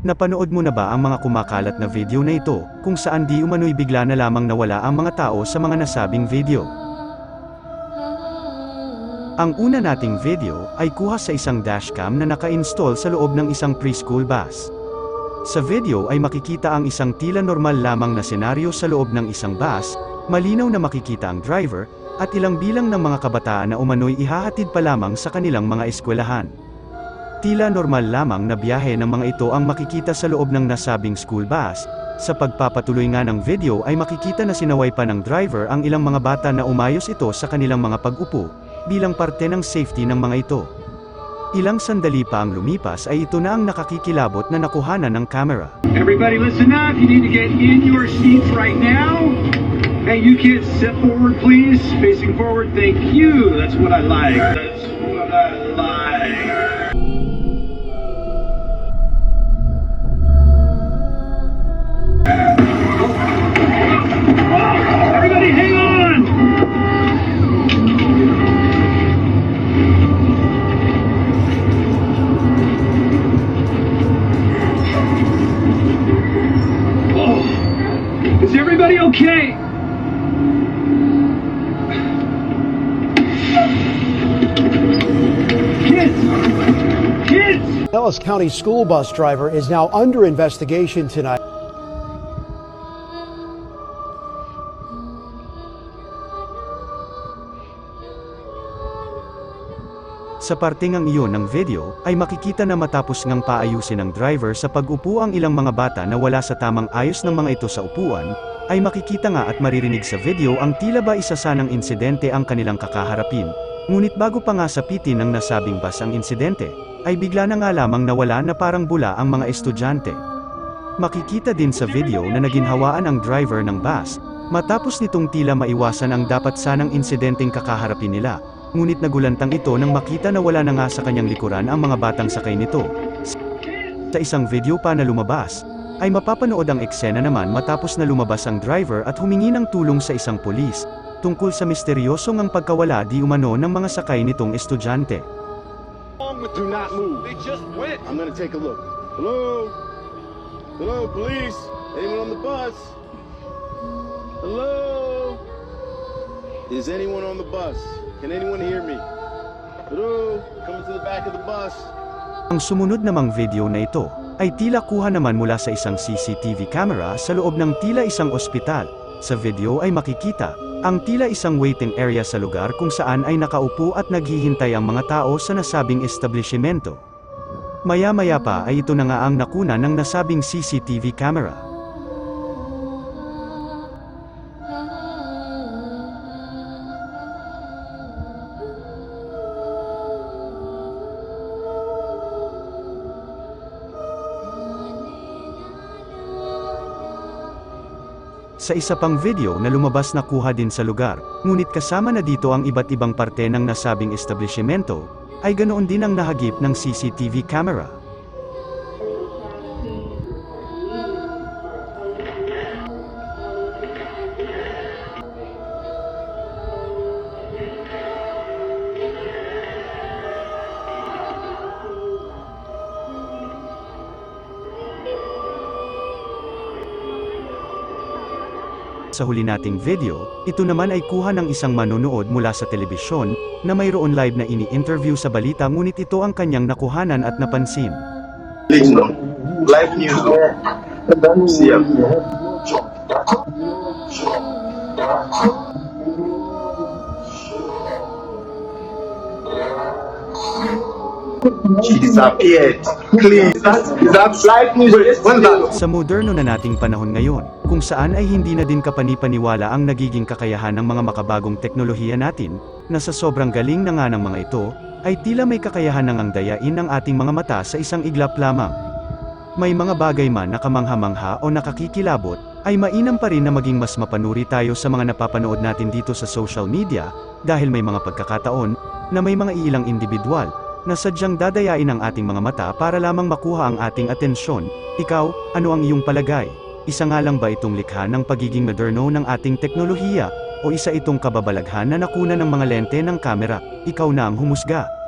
Napanood mo na ba ang mga kumakalat na video na ito, kung saan di umano'y bigla na lamang nawala ang mga tao sa mga nasabing video? Ang una nating video ay kuha sa isang dashcam na naka-install sa loob ng isang preschool bus. Sa video ay makikita ang isang tila normal lamang na senaryo sa loob ng isang bus, malinaw na makikita ang driver, at ilang bilang ng mga kabataan na umano'y ihahatid pa lamang sa kanilang mga eskwelahan. Tila normal lamang na biyahe ng mga ito ang makikita sa loob ng nasabing school bus. Sa pagpapatuloy nga ng video ay makikita na sinaway pa ng driver ang ilang mga bata na umayos ito sa kanilang mga pag-upo, bilang parte ng safety ng mga ito. Ilang sandali pa ang lumipas ay ito na ang nakakikilabot na nakuhanan ng camera. Everybody listen up. You need to get in your seats right now. Hey, you kids, step forward, please. Facing forward. Thank you. That's what I like. That's what I like. Everybody okay? Kids! Kids! Ellis County school bus driver is now under investigation tonight. Sa parting ang iyon ng video, ay makikita na matapos ngang paayusin ng driver sa pag-upo ang ilang mga bata na wala sa tamang ayos ng mga ito sa upuan, ay makikita nga at maririnig sa video ang tila ba isa sanang insidente ang kanilang kakaharapin. Ngunit bago pa nga sapitin ng nasabing bus ang insidente, ay bigla na nga lamang nawala na parang bula ang mga estudyante. Makikita din sa video na naginhawaan ang driver ng bus, matapos nitong tila maiwasan ang dapat sanang insidenteng kakaharapin nila, ngunit nagulantang ito nang makita na wala na nga sa kanyang likuran ang mga batang sakay nito. Sa isang video pa na lumabas, ay mapapanood ang eksena naman matapos na lumabas ang driver at humingi ng tulong sa isang pulis, tungkol sa misteryosong ang pagkawala di umano ng mga sakay nitong estudyante. Do not move. They just went. I'm gonna take a look. Hello? Hello, police? Anyone on the bus? Hello? Is anyone on the bus? Can anyone hear me? Hello? Coming to the back of the bus. Ang sumunod namang video na ito, ay tila kuha naman mula sa isang CCTV camera sa loob ng tila isang ospital. Sa video ay makikita, ang tila isang waiting area sa lugar kung saan ay nakaupo at naghihintay ang mga tao sa nasabing establishmento. Maya-maya pa ay ito na nga ang nakuna ng nasabing CCTV camera. Sa isa pang video na lumabas na kuha din sa lugar, ngunit kasama na dito ang iba't ibang parte ng nasabing establishmento, ay ganoon din ang nahagip ng CCTV camera. Sa huli nating video, ito naman ay kuha ng isang manonood mula sa telebisyon, na mayroon live na ini-interview sa balita ngunit ito ang kanyang nakuhanan at napansin. Please no. Live news no. Siap. She disappeared. Please. That's, that's live news. What's that? Sa moderno na nating panahon ngayon, kung saan ay hindi na din kapanipaniwala ang nagiging kakayahan ng mga makabagong teknolohiya natin, na sa sobrang galing na nga ng mga ito, ay tila may kakayahan nang ang dayain ang ating mga mata sa isang iglap lamang. May mga bagay man na kamangha-mangha o nakakikilabot, ay mainam pa rin na maging mas mapanuri tayo sa mga napapanood natin dito sa social media, dahil may mga pagkakataon, na may mga ilang individual, na sadyang dadayain ang ating mga mata para lamang makuha ang ating atensyon. Ikaw, ano ang iyong palagay? Isa nga lang ba itong likha ng pagiging moderno ng ating teknolohiya, o isa itong kababalaghan na nakuna ng mga lente ng kamera? Ikaw na ang humusga.